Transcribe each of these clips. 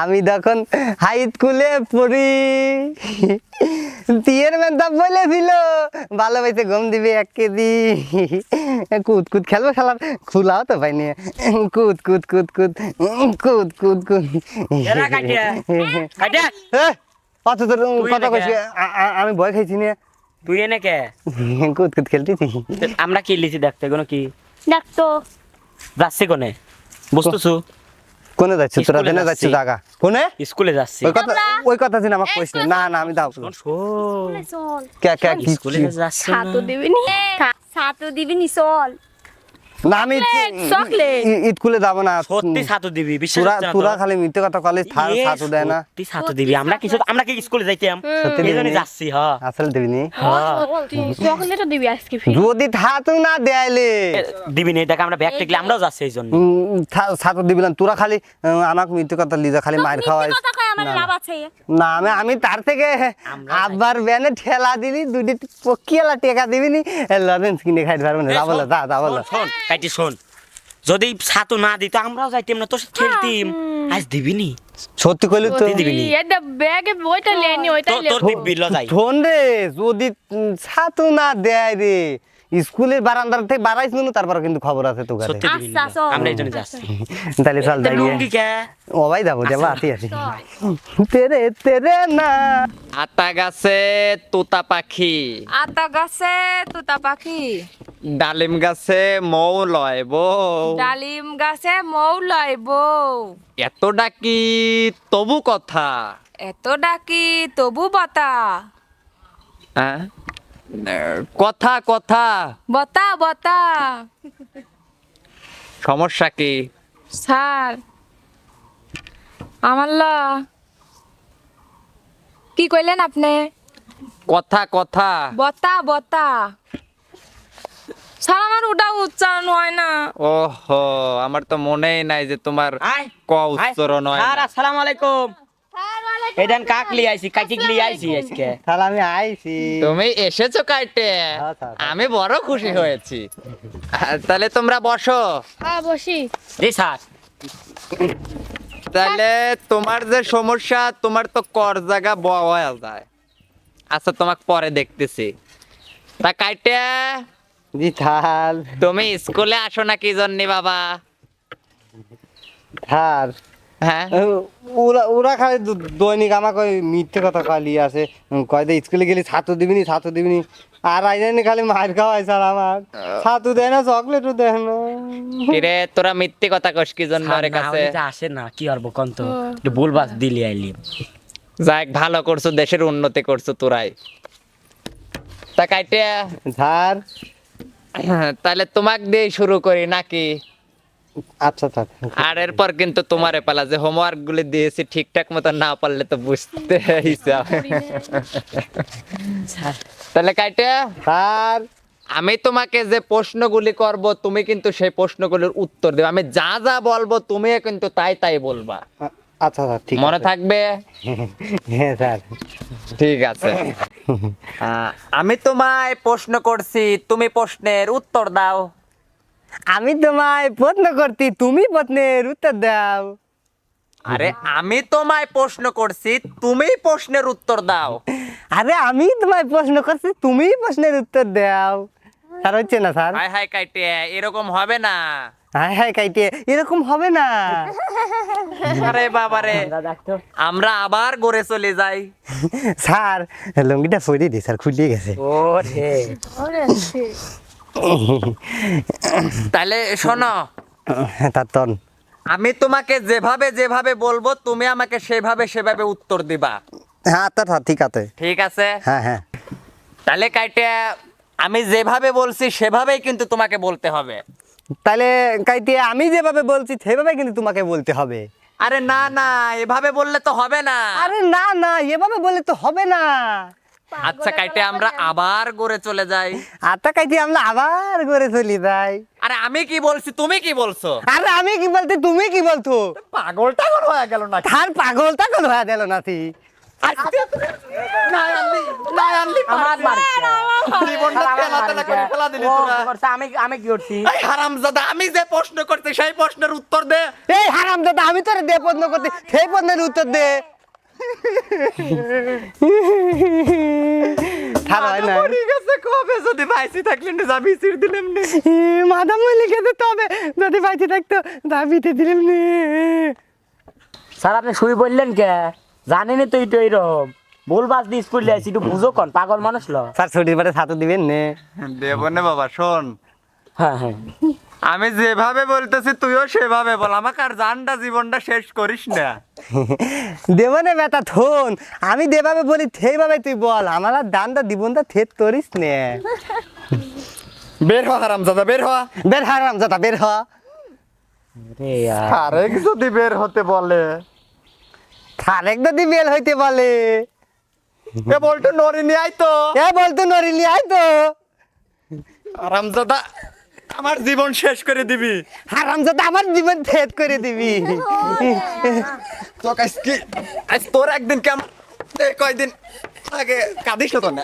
আমি তখন হাই স্কুলে পড়ি। তিয়ের মেন্তাব বলেছিল ভালোবাসে ঘুম দিবে এক কেজি। কুদ কুদ খেলব শালার খোলাও তো পাইনি। কুদ কুদ কুদ কুদ কুদ কুদ কুদ কাটিয়া কত তোর নাকি? কইছি আমি ভয় খাইছি না। তুই এনে কে? কুদ কুদ খেলতেছি। আমরা কি লিছি দেখতে কোনো কি? ডাকতো যাচ্ছি কোনে? বুঝতেছু? কোনে যাচ্ছে তোরা জেনে যাচ্ছ। জায়গা কোনে? স্কুলে যাচ্ছি। ওই কথা ওই কথা দিন আমাকে কইস না। না আমি দাও কে কে কি স্কুলে যাচ্ছি ছাতু দিবিনি ছাতু দিবিনি চল। না আমি Chocolate, chocolate. স্কুলে না। সত্যি ছাতু দিবি তোরা তোরা খালি মিথ্যে কথা কলেজ এ, ছাতু দেয় না। সত্যি ছাতু দিবি। আমরা কিছু আমরা কি স্কুলে যাইতাম? সত্যি এই জন্য দিবি? যাচ্ছি হ্যাঁ আসলে দিবিনি চকলেটও দিবি আজকে ফির। যদি ছাতু না দেয়াইলে। দিবি নি? দেখ আমরা ব্যাগ টেকলে আমরাও যাচ্ছি ছাতু দিবি না। তোরা খালি আমাকে মিথ্যে কথা লিজা খালি মার খাওয়াই আমার লাভ আছে না আমি আমি তার থেকে আমরা আবার ব্যানে ঠেলা দিলি দুটি পকিয়ালা টেকা দিবিনি লরেন্স কিনে খাইতে পারব না। এ, যা বলো শোন, যা যা বলো। শোন, শোন কাইটি শোন। যদি ছাতু না দিত আমরাও যাইতাম না তোর সাথে খেলতিম। আজ দিবি নি? সত্যি কইলি তো। দিবি নি? এটা ব্যাগে ওইটা লেনি ওইটা তোর তোর দিবি ল যাই শোন রে যদি ছাতু না দেয় রে স্কুলের বারান্দার থেকে বাড়াইছ নুন তারপর কিন্তু খবর আছে তো সত্যি আচ্ছা, চল। আমরা এই জন্য যাচ্ছি। তাহলে চল তা যাই লুঙ্গি কে? ও ভাই যাব যাব আসি। আসি তেরে তেরে না। আতা গাছে তোতা পাখি। আতা গাছে তুতা পাখি। ডালিম গাছে মৌ লয় বউ। ডালিম গাছে মৌ লয় বউ। এত ডাকি তবু কথা। এত ডাকি তবু বতা। হ্যাঁ? কথা কথা। বতা বতা। সমস্যা কি? স্যার আমার ল। কি কইলেন আপনি? কথা কথা। বতা বতা। স্যার আমার ওটা উচ্চারণ হয় না। ওহো আমার তো মনেই নাই যে তোমার ক উচ্চারণ হয় স্যার। আসসালামু আলাইকুম। এদান কাক লি আইছি লি আইছি আজকে। তাহলে আমি আইছি। তুমি এসেছ কাইটে? আচ্ছা, আচ্ছা। আমি বড় খুশি হয়েছি। তাহলে তোমরা বসো। হ্যাঁ বসি। জি স্যার। তাহলে তোমার যে সমস্যা তোমার তো কর জায়গা বওয়া যায়। আচ্ছা তোমাকে পরে দেখতেছি। তা কাইটে জি থাল তুমি স্কুলে আসো না কি জন্য বাবা? থাল হ্যাঁ। ওরা ওরা খালি দৈনিক আমাকে ওই মিথ্যে কথা খালি আছে উম, কয় দে স্কুলে গেলি ছাতু দিবিনি ছাতু দিবিনি। আর আইজানি খালি মার খাওয়াই স্যার আমার ছাতু দেয় না চকলেটও দেয় না। কিরে তোরা মিথ্যে কথা কস কি জন্য না কাছে? আসে না কি করব কোন তো? একটু ভুলবাস দিলি আইলি। যাক ভালো করছ দেশের উন্নতি করছ তোরাই। তা কাইটে স্যার। তাহলে তোমাক দিয়ে শুরু করি নাকি? আচ্ছা আর এরপর কিন্তু তোমারে পালা যে হোমওয়ার্ক গুলি দিয়েছি ঠিকঠাক মতো না পারলে তো বুঝতে হিসাব তাহলে কাইটে স্যার। আমি তোমাকে যে প্রশ্নগুলি করব তুমি কিন্তু সেই প্রশ্নগুলির উত্তর দেবে আমি যা যা বলব তুমি কিন্তু তাই তাই বলবা। আচ্ছা স্যার ঠিক মনে থাকবে? হ্যাঁ স্যার। ঠিক আছে। আমি তোমায় প্রশ্ন করছি তুমি প্রশ্নের উত্তর দাও। আমি তোমায় প্রশ্ন করছি তুমি প্রশ্নের উত্তর দাও। আরে আমি তোমায় প্রশ্ন করছি তুমি প্রশ্নের উত্তর দাও। আরে আমি তোমায় প্রশ্ন করছি তুমি প্রশ্নের উত্তর দাও। স্যার হচ্ছে না স্যার? হাই হাই কাইটে এরকম হবে না। হ্যাঁ হ্যাঁ কাইটে এরকম হবে না। আরে বাবা রে আমরা আবার গড়ে চলে যাই। স্যার লুঙ্গিটা ফরিয়ে দি স্যার খুলিয়ে গেছে। ও রে তাহলে শোনো। তাতন আমি তোমাকে যেভাবে যেভাবে বলব তুমি আমাকে সেভাবে সেভাবে উত্তর দিবা। হ্যাঁ তা তা, ঠিক আছে। ঠিক আছে? হ্যাঁ হ্যাঁ। তাহলে কাইটে আমি যেভাবে বলছি সেভাবেই কিন্তু তোমাকে বলতে হবে। তাহলে কাইটে আমি যেভাবে বলছি সেভাবে কিন্তু তোমাকে বলতে হবে। আরে না না এভাবে বললে তো হবে না। আরে না না এভাবে বললে তো হবে না। আচ্ছা কাইটে আমরা আবার গড়ে চলে যাই। আত্মা কাইটে আমরা আবার করে চলি যাই। আরে আমি কি বলছি তুমি কি বলছো? আরে আমি কি বলতে তুমি কি টাগল হয়ে গেল না তার পাগল টাগল হয়ে গেল ফেলা দিলি তোরা। আমি আমি কি করছি? এই হারামজাদা আমি যে প্রশ্ন করতে সেই প্রশ্নের উত্তর দে। এই হারাম দাদা আমি তোর দে প্রশ্ন করতে সেই প্রশ্নের উত্তর দে। যদি ভাইসি দিলাম নে। মাদাম লিখে দিতে হবে। যদি থাকতো দাবিতে দিলাম নে। স্যার আপনি শুই বললেন কে? জানেনই তো এইটা ভুল বাস দিয়ে স্কুলে আসি একটু বুঝো কন পাগল মানুষ ল। স্যার ছুটির পরে ছাত্র দিবেন নে। দেব নে বাবা শোন। হ্যাঁ হ্যাঁ। আমি যেভাবে বলতেছি তুইও সেভাবে বল। আমাকে আর জানটা জীবনটা শেষ করিস না। দেব না বেটা থন। আমি দেভাবে বলি সেইভাবে তুই বল। আমার আর দানটা জীবনটা থেত করিস নে। বের হ হারামজাদা বের হ। বের হারাম যাতা বের হ। আরেক যদি বের হতে বলে। থারেক যদি বের হইতে বলে। এ বলতো নরিনি আই তো। এ বলতো নরিলি আই তো। হারামজাদা আমার জীবন শেষ করে দিবি। হারাম যাতা আমার জীবন থেত করে দিবি। তো আজকে আজ তোর একদিন কেমন এই কয়দিন আগে কাঁদিস তো না?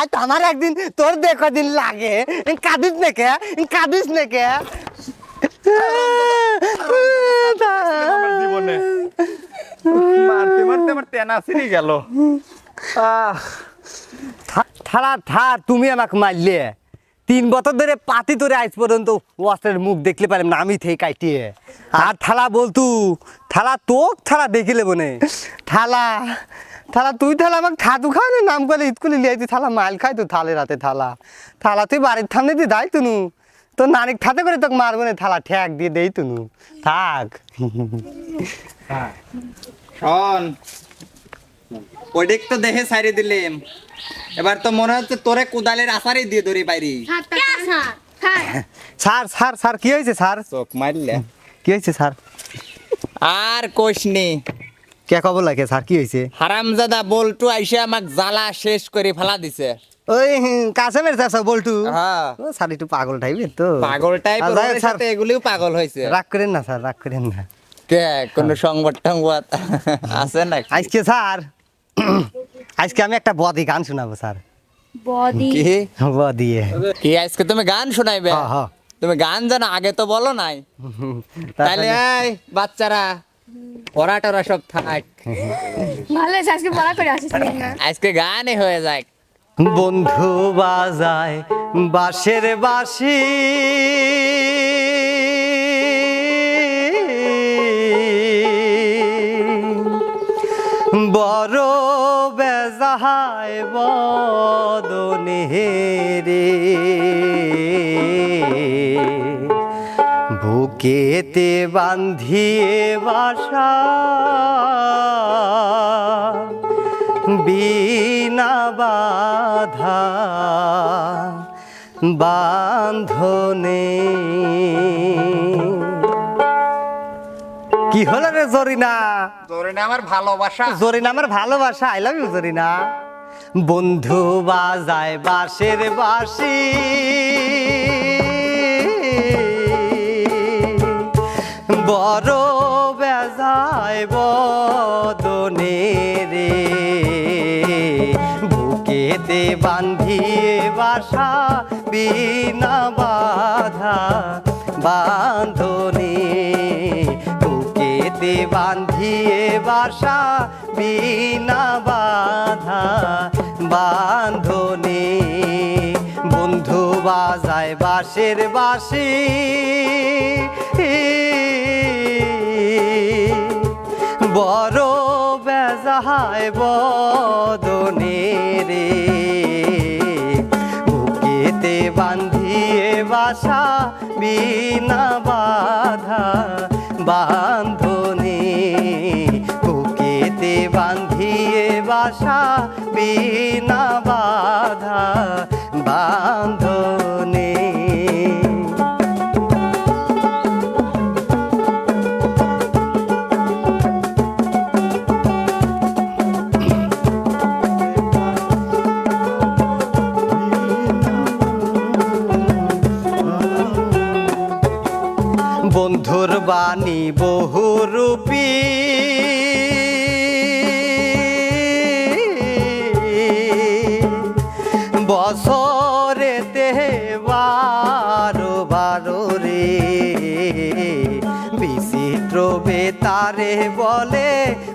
আজ আমার একদিন তোর দেখো দিন লাগে? কাঁদিস না কে? কাঁদিস না কে? আমার জীবনে। মারতে মারতে আমার তেনা সিরি গেল। থালা থা তুমি আমাকে মারলে। তিন বছর ধরে পাতি তোরে আজ পর্যন্ত ওয়াস্টারের মুখ দেখলে পারলাম না আমি থেকে কাটিয়ে। আর থালা বলতু থালা তোক থালা দেখিলে বনে থালা থালা তুই থালা আমাকে থাতু খাওয়া নাম করে লিয়ে তুই থালা মাইল খাই তো থালে রাতে থালা। থালা তুই বাড়ির থামনে তুই দাই তুনু। তোর নানিক থাতে করে তোকে মারবো না থালা ঠ্যাক দিয়ে দেই তুনু। থাক। শোন ওইদিক তো দেখে সারি দিলাম। এবার তো মনে হচ্ছে তোরে কোদালের আসারই দিয়ে ধরি বাইরি। Sir sir? স্যার। কি হয়েছে স্যার? চোখ মারলে। কি হয়েছে স্যার? আর কোশনি কে খবর লাগে স্যার কি হয়েছে? হারামজাদা বলটু আইসে আমাক জ্বালা শেষ করে ফেলা দিছে। ওই কাসেমের স্যার বলটু? হ্যাঁ। স্যার একটু পাগল টাইপের তো। পাগল টাইপ সাথে এগুলিও পাগল হয়েছে। রাগ করেন না স্যার রাগ করেন না। কে? কোন সংবাদ টংবাদ আছে না আজকে স্যার আজকে আমি একটা বদি গান শোনাবো স্যার। বডি কি? বদিয়ে কি আজকে তুমি গান শোনাইবে? হ্যাঁ, হ্যাঁ। তুমি গান জানো আগে তো বলো নাই। তাহলে এই বাচ্চারা পড়া টরা সব থাক। ভালো আছে আজকে পড়া করে আসিস না? আজকে গানই হয়ে যায় বন্ধু বাজায় বাঁশের বাঁশি। বেজাহায় বদনে রে বুকেতে বান্ধিয়ে বাসা বিনা বাধা বান্ধনে কি হলো রে জরিনা? তোরে না আমার ভালোবাসা। জরিনা আমার ভালোবাসা আই লাভ ইউ জরিনা। বন্ধু বাজায় বাঁশের বাঁশি। বড় বেজায় বদনে রে বুকেতে বান্ধিয়ে বাসা বিনা বাধা বান্ধনে বুকেতে বান্ধিয়ে বাসা, বিনা বাধা বান্ধনে বন্ধু বাজায় বাঁশের বাঁশি। বড় বেজাহায় বদনে রে। বুকেতে বান্ধিয়ে বাসা, বিনা বাধা বাণী বহুরূপী। বছরেতে বারো বারো রে। বিচিত্র বেতারে বলে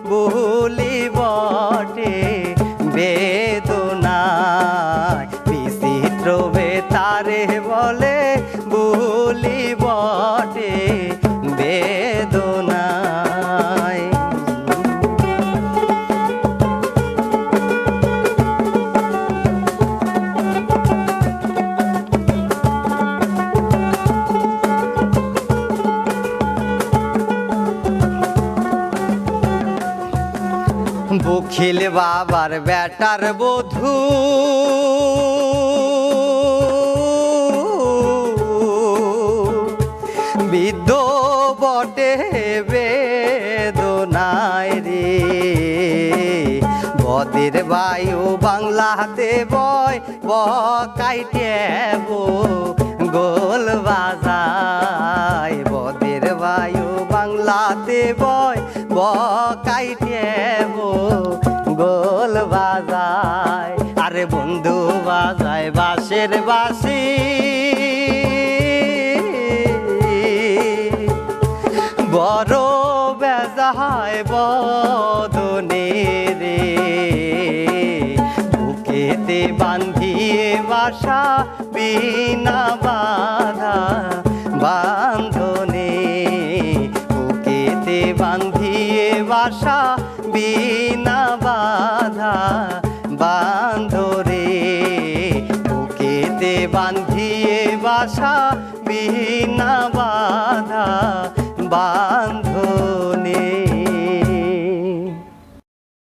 বলি বটে। বাবার বেটার বধূ। বিদ্য বটে বেদনায় রে। বদের বায়ু বাংলাতে বয় বকাইটে গোল বাজায়, বদের বায়ু বাংলাতে বয় বকাইটে গোল বাজায়। আরে বন্ধু বাজায়, বাঁশের বাসি বড় বেজায় বদনে রে, বুকেতে বান্ধিয়ে বাসা বিনা বাসা বিনা বাধা বান্ধ